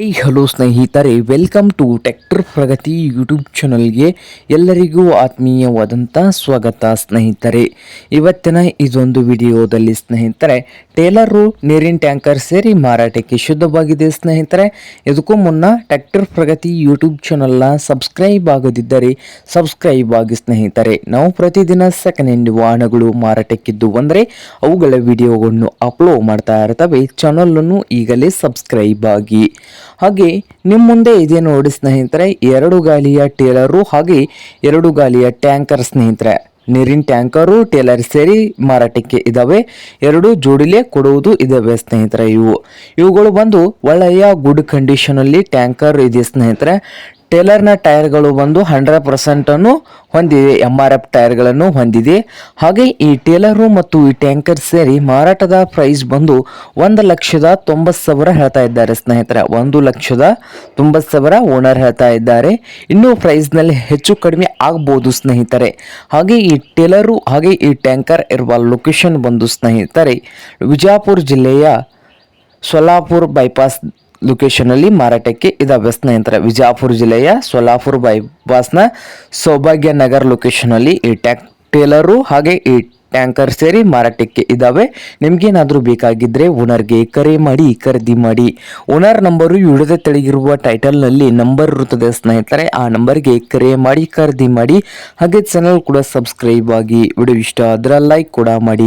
I hello ಸ್ನೇಹಿತರೆ, welcome to ಟೆಕ್ಟರ್ Pragati YouTube ಚಾನಲ್ಗೆ ಎಲ್ಲರಿಗೂ ಆತ್ಮೀಯವಾದಂಥ ಸ್ವಾಗತ ಸ್ನೇಹಿತರೆ. ಇವತ್ತಿನ ಇದೊಂದು ವಿಡಿಯೋದಲ್ಲಿ ಸ್ನೇಹಿತರೆ, ಟೇಲರು ನೀರಿನ ಟ್ಯಾಂಕರ್ ಸೇರಿ ಮಾರಾಟಕ್ಕೆ ಶುದ್ಧವಾಗಿದೆ ಸ್ನೇಹಿತರೆ. ಇದಕ್ಕೂ ಮುನ್ನ ಟೆಕ್ಟರ್ ಪ್ರಗತಿ ಯೂಟ್ಯೂಬ್ ಚಾನಲ್ನ ಸಬ್ಸ್ಕ್ರೈಬ್ ಆಗದಿದ್ದರೆ ಸಬ್ಸ್ಕ್ರೈಬ್ ಆಗಿ ಸ್ನೇಹಿತರೆ. ನಾವು ಪ್ರತಿದಿನ ಸೆಕೆಂಡ್ ಹ್ಯಾಂಡ್ ವಾಹನಗಳು ಮಾರಾಟಕ್ಕಿದ್ದು ಅಂದರೆ ಅವುಗಳ ವಿಡಿಯೋಗಳನ್ನು ಅಪ್ಲೋಡ್ ಮಾಡ್ತಾ ಇರ್ತವೆ. ಚಾನಲನ್ನು ಈಗಲೇ ಸಬ್ಸ್ಕ್ರೈಬ್ ಆಗಿ. ಹಾಗೆ ನಿಮ್ಮ ಮುಂದೆ ಇದೆ ನೋಡಿ ಸ್ನೇಹಿತರೆ, ಎರಡು ಗಾಲಿಯ ಟೇಲರು ಹಾಗೆ ಎರಡು ಗಾಲಿಯ ಟ್ಯಾಂಕರ್ ಸ್ನೇಹಿತರೆ. ನೀರಿನ ಟ್ಯಾಂಕರು, ಟೇಲರ್ ಸೇರಿ ಮಾರಾಟಕ್ಕೆ ಇದಾವೆ. ಎರಡು ಜೋಡಿಲೆ ಕೊಡುವುದು ಇದಾವೆ ಸ್ನೇಹಿತರೆ ಇವು. ಇವುಗಳು ಬಂದು ಒಳ್ಳೆಯ ಗುಡ್ ಕಂಡೀಷನಲ್ಲಿ ಟ್ಯಾಂಕರ್ ಇದೆ ಸ್ನೇಹಿತರೆ. ಟೇಲರ್ನ ಟೈರ್ಗಳು ಬಂದು ಹಂಡ್ರೆಡ್ ಪರ್ಸೆಂಟನ್ನು ಹೊಂದಿದೆ ಎಂ ಆರ್ ಎಫ್ ಟೈರ್ಗಳನ್ನು ಹೊಂದಿದೆ. ಹಾಗೆ ಈ ಟೇಲರು ಮತ್ತು ಈ ಟ್ಯಾಂಕರ್ ಸೇರಿ ಮಾರಾಟದ ಪ್ರೈಸ್ ಬಂದು ಒಂದು ಲಕ್ಷದ ತೊಂಬತ್ತು ಸಾವಿರ ಹೇಳ್ತಾ ಇದ್ದಾರೆ ಸ್ನೇಹಿತರೆ. ಒಂದು ಲಕ್ಷದ ತೊಂಬತ್ತು ಸಾವಿರ ಓನರ್ ಹೇಳ್ತಾ ಇದ್ದಾರೆ. ಇನ್ನೂ ಪ್ರೈಸ್ನಲ್ಲಿ ಹೆಚ್ಚು ಕಡಿಮೆ ಆಗ್ಬೋದು ಸ್ನೇಹಿತರೆ. ಹಾಗೆ ಈ ಟೇಲರು, ಹಾಗೆ ಈ ಟ್ಯಾಂಕರ್ ಇರುವ ಲೊಕೇಶನ್ ಬಂದು ಸ್ನೇಹಿತರೆ, ವಿಜಾಪುರ ಜಿಲ್ಲೆಯ ಸೊಲ್ಲಾಪುರ್ ಬೈಪಾಸ್ ಲೊಕೇಶನಲ್ಲಿ ಮಾರಾಟಕ್ಕೆ ಇದಾವೆ. ಸ್ನೇಹಿತರೆ ವಿಜಯಪುರ ಜಿಲ್ಲೆಯ ಸೊಲಾಪುರ್ ಬೈಪಾಸ್ನ ಸೌಭಾಗ್ಯ ನಗರ್ ಲೊಕೇಶನಲ್ಲಿ ಈ ಟ್ಯಾಕ್ ಟೇಲರು ಹಾಗೆ ಈ ಟ್ಯಾಂಕರ್ ಸೇರಿ ಮಾರಾಟಕ್ಕೆ ಇದ್ದಾವೆ ನಿಮ್ಗೇನಾದರೂ ಬೇಕಾಗಿದ್ದರೆ ಓನರ್ಗೆ ಕರೆ ಮಾಡಿ, ಖರೀದಿ ಮಾಡಿ. ಓನರ್ ನಂಬರು ಇಡದೆ ತೆಳಗಿರುವ ಟೈಟಲ್ನಲ್ಲಿ ನಂಬರ್ ಇರುತ್ತದೆ ಸ್ನೇಹಿತರೆ, ಆ ನಂಬರ್ಗೆ ಕರೆ ಮಾಡಿ, ಖರೀದಿ ಮಾಡಿ. ಹಾಗೆ ಚಾನಲ್ ಕೂಡ ಸಬ್ಸ್ಕ್ರೈಬ್ ಆಗಿ, ವಿಡಿಯೋ ಇಷ್ಟ ಆದರೆ ಲೈಕ್ ಕೂಡ ಮಾಡಿ.